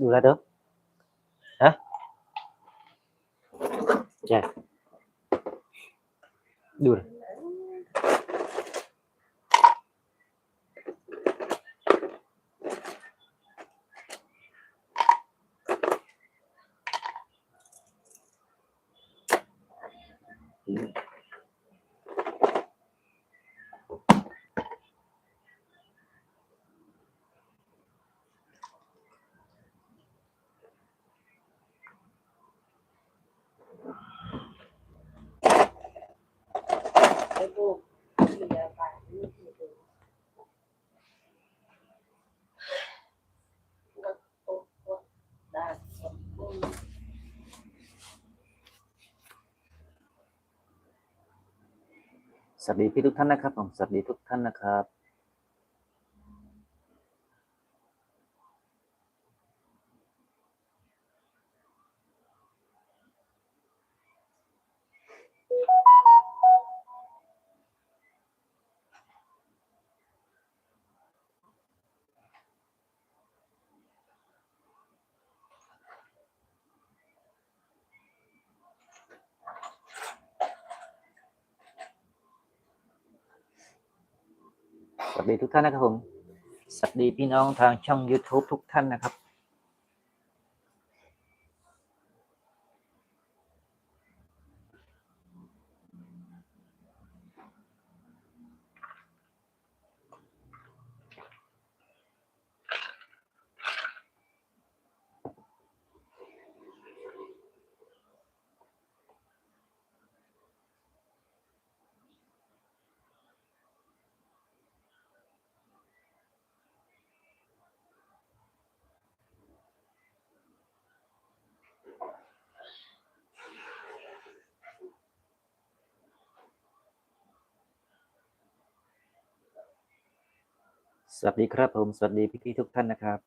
đủ ra được hả yeah. đủ rồi ลเด้อฮะใช่ดูเลยสวัสดีพี่ทุกท่านนะครับผมสวัสดีทุกท่านนะครับ วัสดีทุกท่านนะครับผม สวัสดีพี่น้องทางช่อง YouTube ทุกท่านนะครับ สวัสดีครับผม สวัสดีพี่ๆทุกท่านนะครับ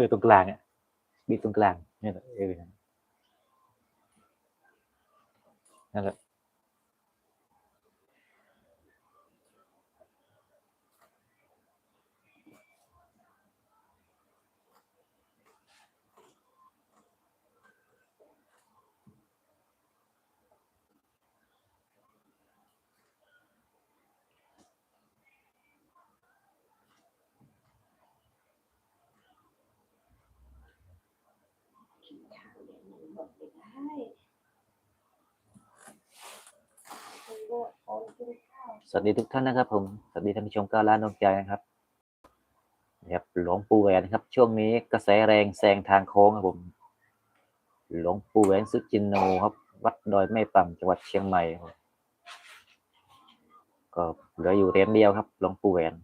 ออตรงกลางอะบีบตรงกลางนี่แหละเออนั่นแหละ สวัสดีทุกท่านนะครับ ผมสวัสดีท่านผู้ชมก้าวล้านดวงใจนะครับนะครับหลวงปู่แหวนครับ ช่วงนี้กระแสแรงแซงทางโค้งครับผม หลวงปู่แหวนซึกจินโนครับ วัดดอยแม่ป่ำจังหวัดเชียงใหม่ครับก็เหลืออยู่เหรียญเดียวครับ หลวงปู่แหวน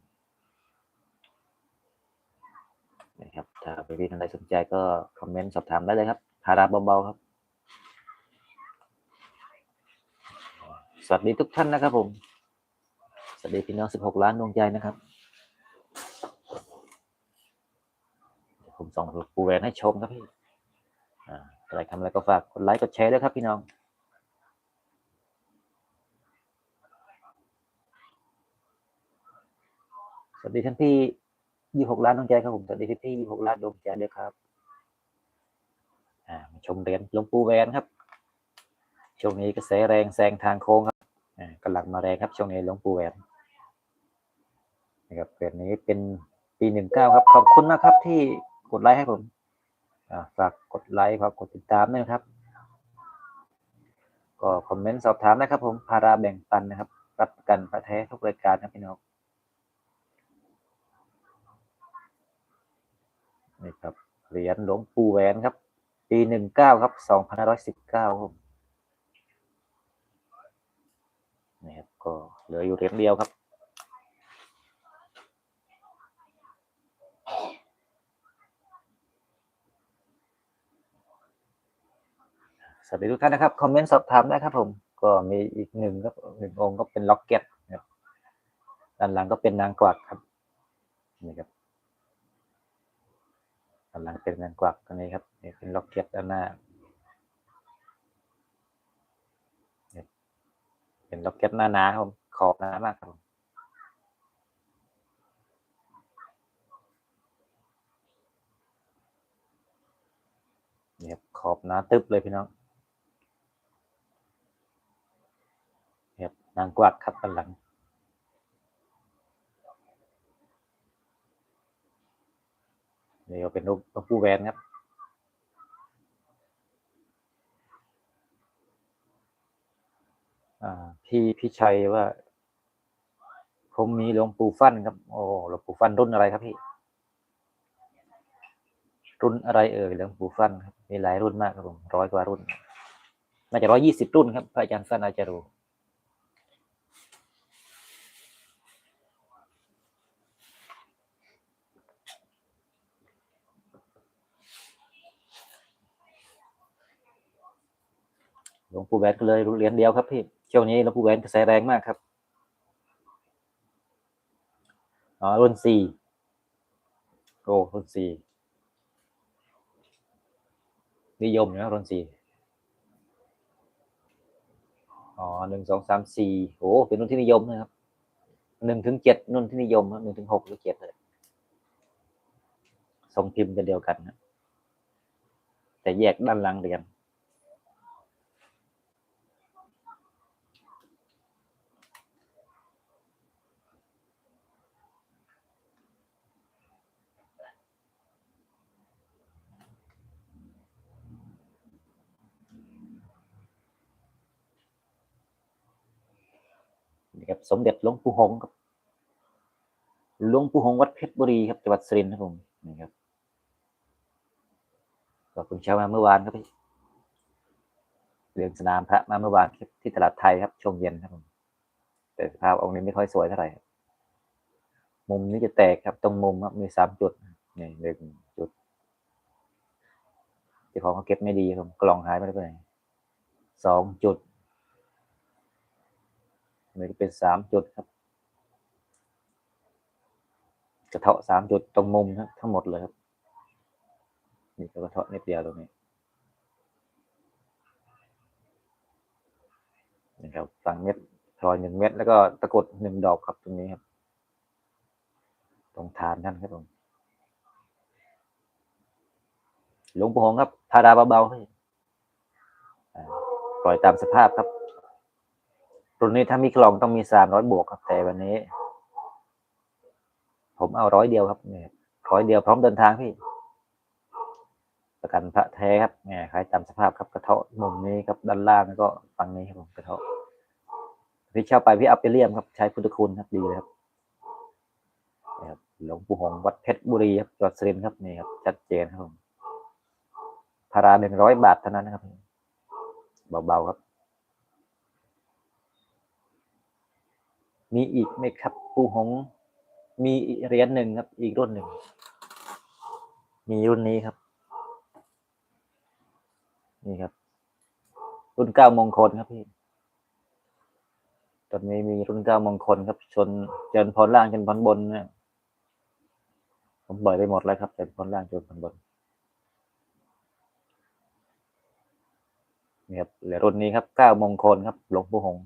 นะครับถ้าพี่ๆท่านใดสนใจก็คอมเมนต์สอบถามได้เลยครับ พาราเบาๆครับ สวัสดีทุกท่านนะครับผม สวัสดีพี่น้อง 16 ล้านดวงใจนะครับ ผมส่งปูแหวนให้ชมครับพี่อะไรทำอะไรก็ฝากกดไลค์กดแชร์ด้วยครับพี่น้องสวัสดีท่านพี่26ล้านดวงใจครับผมสวัสดีพี่พี่26ล้านดวงใจด้วยครับ อ่ามาชมเหรียญหลวงปู่แหวนครับ ช่วงนี้กระแสแรงแซงทางโค้งครับอ่ากำลังมาแรงครับช่วงนี้หลวงปู่แหวนนะครับเหรียญนี้เป็นปีหนึ่งเก้าครับ ขอบคุณมากครับที่กดไลค์ให้ผมอ่าฝากกดไลค์ฝากกดติดตามด้วยนะครับ ก็คอมเมนต์สอบถามนะครับ ผมพาราแบ่งปันนะครับ รับประกันพระแท้ทุกรายการครับพี่น้องนี่ครับเหรียญหลวงปู่แหวนครับ ปีหนึ่งเก้าครับสองพันห้าร้อยสิบเก้าครับนะครับก็เหลืออยู่เหรียงเดียวครับ สวัสดีทุกท่านนะครับ คอมเมนต์สอบถามได้ครับผม ก็มีอีกหนึ่งครับหนึ่งองค์ก็เป็นล็อกเก็ตด้านหลังก็เป็นนางกวักครับนี่ครับ ด้านหลังเป็นนางกวักตัวนี้ครับนี่เป็นล็อกเก็ตด้านหน้านี่เป็นล็อกเก็ตหน้าหนาครับขอบหนามากครับผมนี่ครับขอบหนาตึบเลยพี่น้องครับนางกวักครับด้านหลัง นี่ก็เป็นรูปหลวงปู่แหวนครับ อ่า พี่พี่ชัยว่า ผมมีหลวงปู่ฟั่นครับ โอ้หลวงปู่ฟั่นรุ่นอะไรครับพี่ รุ่นอะไรเอ่ยหลวงปู่ฟั่นครับ มีหลายรุ่นมากครับผมร้อยกว่ารุ่น น่าจะร้อยยี่สิบรุ่นครับพระอาจารย์ฟั่นอาจจะรู้ห ลวงปู่แหวนก็เลยเหรียญเดียวครับพี่ช่วงนี้หลวงปู่แหวนกระแสแรงมากครับอ๋อรุ่นสี่โอ้รุ่นสี่นิยมนะรุ่นสี่อ๋อหนึ่งสองสามสี่โอ้เป็นรุ่นที่นิยมนะครับหนึ่งถึงเจ็ดรุ่นที่นิยมหนึ่งถึงหกหรือเจ็ดเลยทรงพิมพ์เป็นเดียวกันนะแต่แยกด้านหลังเรียญ นี่ครับสมเด็จหลวงปู่หงครับหลวงปู่หงวัดเพชรบุรีครับจังหวัดสุรินทร์ครับผมนี่ครับก็เพิ่งเช้ามาเมื่อวานครับพี่เรียนสนามพระมาเมื่อวานที่ตลาดไทยครับช่วงเย็นครับผมแต่ภาพองค์นี้ไม่ค่อยสวยเท่าไหร่มุมนี้จะแตกครับ ตรงมุมครับมีสามจุดนี่หนึ่งจุดเจ้าของเขาเก็บไม่ดีครับกล่องหายไปได้ไปไหนสองจุด นี่ก็เป็นสามจุดครับ กระเทาะสามจุดตรงมุมครับ ทั้งหมดเลยครับนี่ก็กระเทาะนิดเดียวตรงนี้นี่ครับฝั่งเม็ดพลอยหนึ่งเม็ดแล้วก็ตะกุดหนึ่งดอกครับตรงนี้ครับ ตรงฐานนั่นครับผมหลวงปู่หงครับพาราเบาๆให้ปล่อยตามสภาพครับ รุ่นนี้ถ้ามีกล่องต้องมีสามร้อยบวกครับแต่วันนี้ ผมเอาร้อยเดียวครับเนี่ยร้อยเดียวพร้อมเดินทางพี่ ประกันพระแท้ครับเนี่ยขายตามสภาพครับกระเทาะมุมนี้ครับด้านล่างแล้วก็ฝั่งนี้ครับผมกระเทาะพี่เช่าไปพี่เอาไปเลี่ยมครับใช้พุทธคุณครับดีเลยครับนะครับหลวงปู่หงวัดเพชรบุรีครับจังหวัดสุรินทร์ครับนี่ครับชัดเจนครับผมพาราหนึ่งร้อยบาทเท่านั้นนะครับเบาๆครับ มีอีกไหมครับปูหง มีเหรียญหนึ่งครับ อีกรุ่นหนึ่ง มีรุ่นนี้ครับ นี่ครับ รุ่นเก้ามงคลครับพี่ตอนนี้มีรุ่นเก้ามงคลครับชนเจนพรล่างเจนพรบนเนี่ยผมบ่อยไปหมดแล้วครับเจนพรล่างเจนพรบนนี่ครับเหลือรุ่นนี้ครับเก้ามงคลครับหลวงปู่หงส์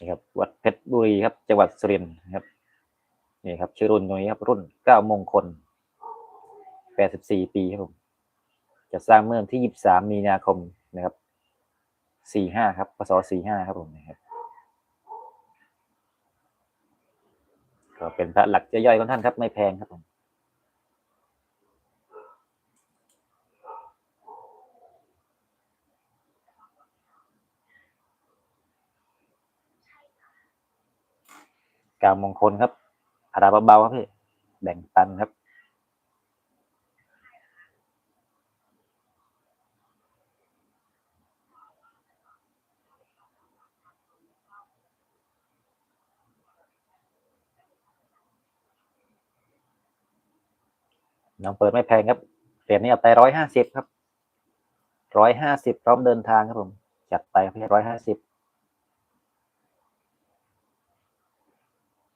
นี่ครับวัดเพชรบุรีครับจังหวัดสุรินทร์นะครับนี่ครับชื่อรุ่นตรงนี้ครับรุ่นเก้ามงคลแปดสิบสี่ปีครับผมจะสร้างเมื่อวันที่ยี่สามมีนาคมนะครับสี่ห้าครับพศสี่ห้าครับผมนะครับก็เป็นพระหลักย่อยๆของท่านครับไม่แพงครับผม กาวมงคลครับอาราเบาๆครับพี่ แบ่งปันครับ น้องเปิดไม่แพงครับเหรียญนี้เอาไปร้อยห้าสิบครับร้อยห้าสิบพร้อมเดินทางครับผม จัดไปพี่ร้อยห้าสิบ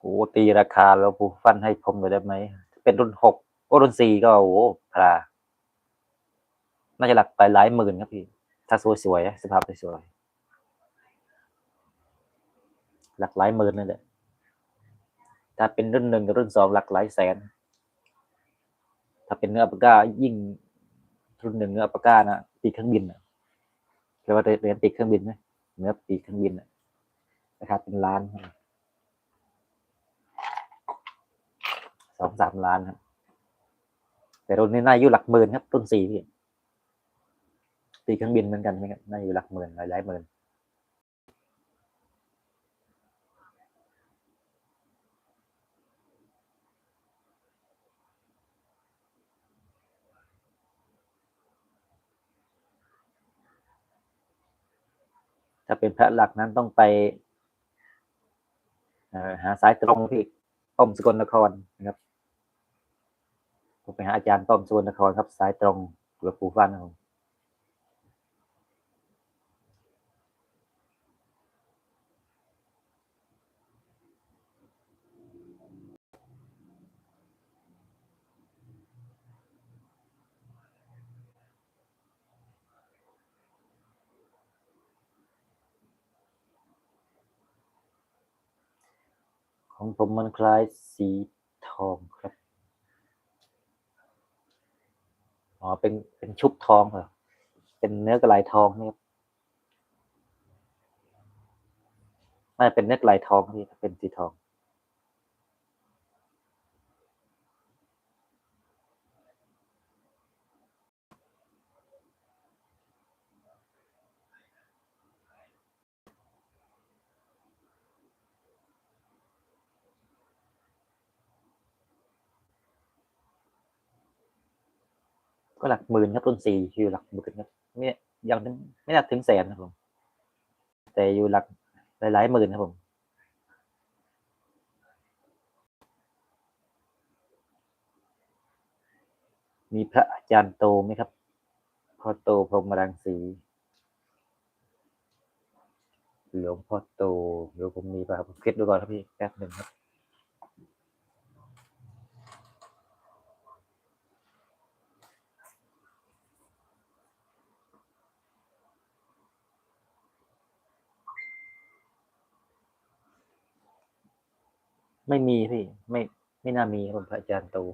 โอ้ตีราคาแล้วปูฟันให้ผมเลยได้ไหม เป็นรุ่นหกโอ้รุ่นสี่ก็โอ้โหพราน่าจะหลักไปหลายหมื่นครับพี่ ถ้าสวยๆนะสภาพสวยหลักหลายหมื่นนั่นแหละ ถ้าเป็นรุ่นหนึ่งกับรุ่นสองหลักหลายแสน ถ้าเป็นเนื้ออัปาก้ายิ่งรุ่นหนึ่งเนื้ออัปาก้านะปีเครื่องบินอะเรียกว่าเรียนปีกเครื่องบินไหมเนื้อปีเครื่องบินอะนะครับเป็นล้านครับ สองสามล้านครับ แต่รุ่นนี้น่าอยู่หลักหมื่นครับรุ่นสี่พี่ปีเครื่องบินเหมือนกันไหมครับน่าอยู่หลักหมื่นหลายหลายหมื่นถ้าเป็นพระหลักนั้นต้องไปหาสายตรงพี่ ป้อมสกลนครนะครับผมไปหาอาจารย์ป้อมสกลนครครับ สายตรงหลวงปู่ฟันครับ ของผมมันคล้ายสีทองครับ อ๋อ เป็น เป็นชุบทองเหรอ เป็นเนื้อกระไหลทองนี่ครับน่าเป็นเนื้อกระไหลทองที่เป็นสีทอง ก็หลักหมื่นครับต้นสี่อยู่หลักหมื่นครับไม่ยังถึงไม่นักถึงแสนครับผม แต่อยู่หลักหลายๆหมื่นครับผมมีพระอาจารย์โตไหมครับ พ่อโตพรมรังสี หลวงพ่อโตเดี๋ยวผมมีป่ะครับผมคิดดูก่อนครับพี่แป๊บหนึ่งครับ ไม่มีพี่ ไม่ไม่น่ามีครับผมพระอาจารย์ตู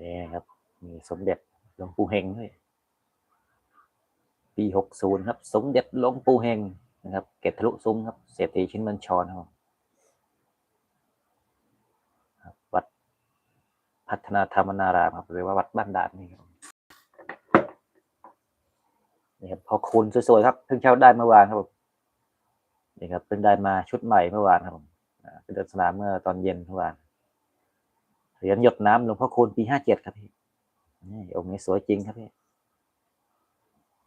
นี่ครับ มี สมเด็จหลวงปู่เฮงด้วยปีหกศูนย์ครับ สมเด็จหลวงปู่เฮงนะครับ เกตทะลุซุ้มครับ เศรษฐีชิ้นเมืองชอนครับครับวัดพัฒนาธรรมนารามครับหรือว่าวัดบ้านด่านนี่ครับนี่ครับพอคูณสวยๆครับเพิ่งเช่าได้เมื่อวานครับผมนี่ครับเพิ่งได้มาชุดใหม่เมื่อวานครับผมเป็นเดินสนามเมื่อตอนเย็นเมื่อวานเหรียญหยดน้ำหลวงพ่อคูณปีห้าเจ็ดครับพี่ นี่องค์นี้สวยจริงครับพี่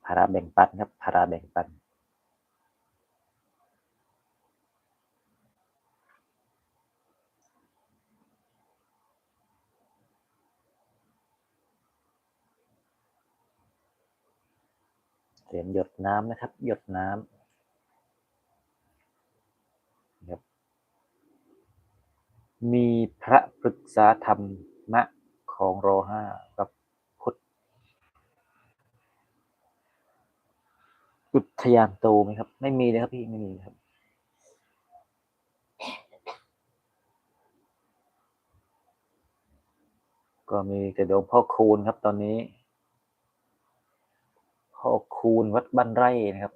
ภาราแบ่งปันครับภาราแบ่งปันเหรียญหยดน้ำนะครับ หยดน้ำครับมีพระปรึกษาธรรมะของรอห้ากับพุทธ อุทยานโตไหมครับ ไม่มีเลยครับพี่ไม่มีครับ ก็มีแต่หลวงพ่อคูณครับ ตอนนี้พ่อคูณวัดบ้านไร่นะครับ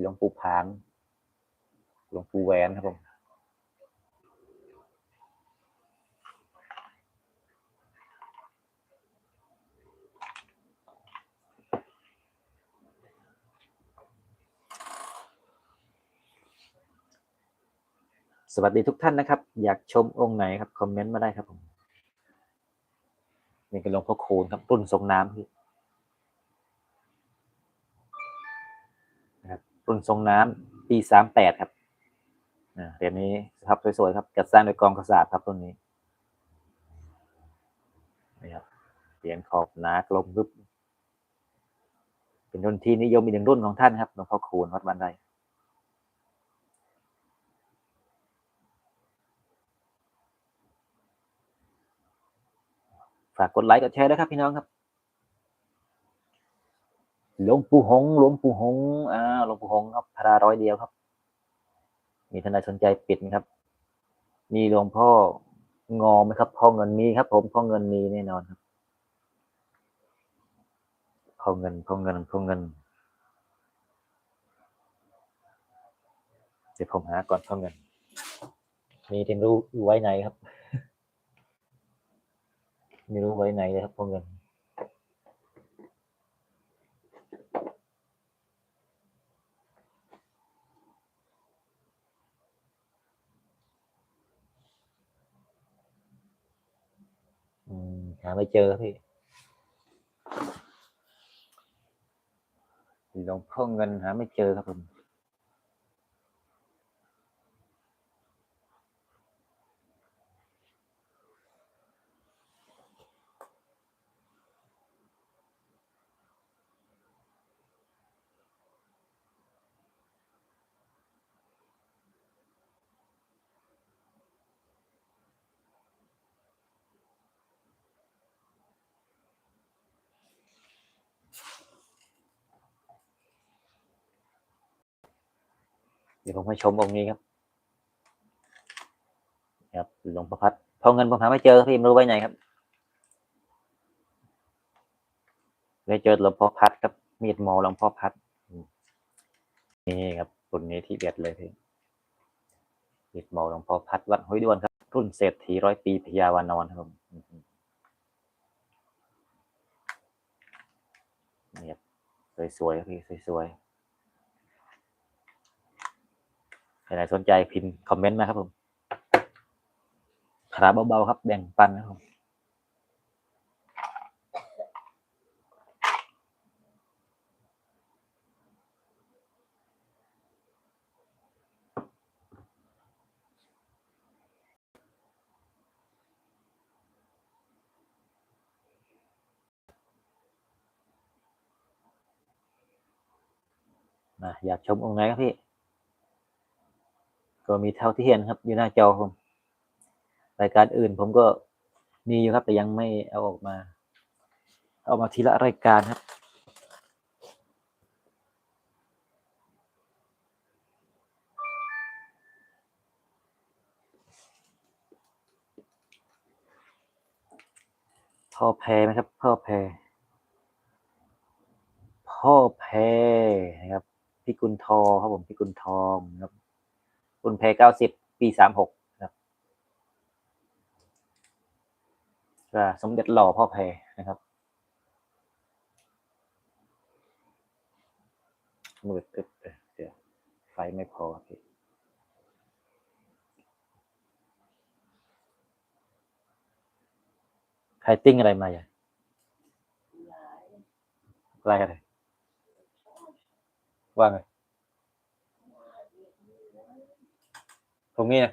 หลวงปู่ผางหลวงปู่แหวนครับผม สวัสดีทุกท่านนะครับ อยากชมองค์ไหนครับ คอมเมนต์มาได้ครับผมนี่เป็นหลวงพ่อคูณครับรุ่นทรงน้ำพี่นะครับรุ่นทรงน้ำปีสามแปดครับอ่าเหรียญนี้สภาพสวยๆครับจัดสร้างโดยกองกระสาบครับต้นนี้นี่ครับเหรียญขอบหนากลมรึบเป็นรุ่นที่นิยมอีกหนึ่งรุ่นของท่านครับหลวงพ่อคูณวัดบ้านไร่ ฝากกดไลค์กดแชร์ด้วยครับพี่น้องครับหลวงปู่หงหลวงปู่หงอ่าหลวงปู่หงครับพาราร้อยเดียวครับ มีท่านใดสนใจปิดครับ มีหลวงพ่องอไหมครับพ่อเงินมีครับ ผมพ่อเงินมีแน่นอนครับพ่อเงินพ่อเงินพ่อเงินเดี๋ยวผมหาก่อนพ่อเงิน มีที่รู้ไว้ไหนครับไม่รู้ไว้ไหนครับ พ่อเงินอืมหาไม่เจอครับพี่ห เดี๋ยวผมให้ชมองค์นี้ครับครับหลวงพ่อพัดพอเงินผมหาไม่เจอครับพี่ไม่รู้ไว้ไหนครับเลยเจอหลวงพ่อพัดครับมีดหมอหลวงพ่อพัดนี่ครับรุ่นนี้ที่เด็ดเลยพี่มีดหมอหลวงพ่อพัดวัดห้วยด้วนครับ รุ่นเศรษฐีร้อยปีพญาวานอนครับนี่ครับสวยๆครับพี่สวยๆ ใคร ไหนสนใจพิมพ์คอมเมนต์มาครับผมขาเบาๆครับ แบ่งปันนะครับผมอยากชมองค์ไหนครับพี่ ก็มีเท่าที่เห็นครับ อยู่หน้าจอผมรายการอื่นผมก็มีอยู่ครับ แต่ยังไม่เอาออกมา เอามาทีละรายการครับ พ่อแพรไหมครับ พ่อแพรพ่อแพรนะครับพิกุลทอครับผมพิกุลทองครับ กุลแพรเก้าสิบปีสามหกนะครับก็สมเด็จหล่อพ่อแพรนะครับมืดตึ๊บเลยเดี๋ยวไฟไม่พอครับพี่ใครติ้งอะไรมาอย่างอะไรกันเลยว่าไง ตรงนี้นะ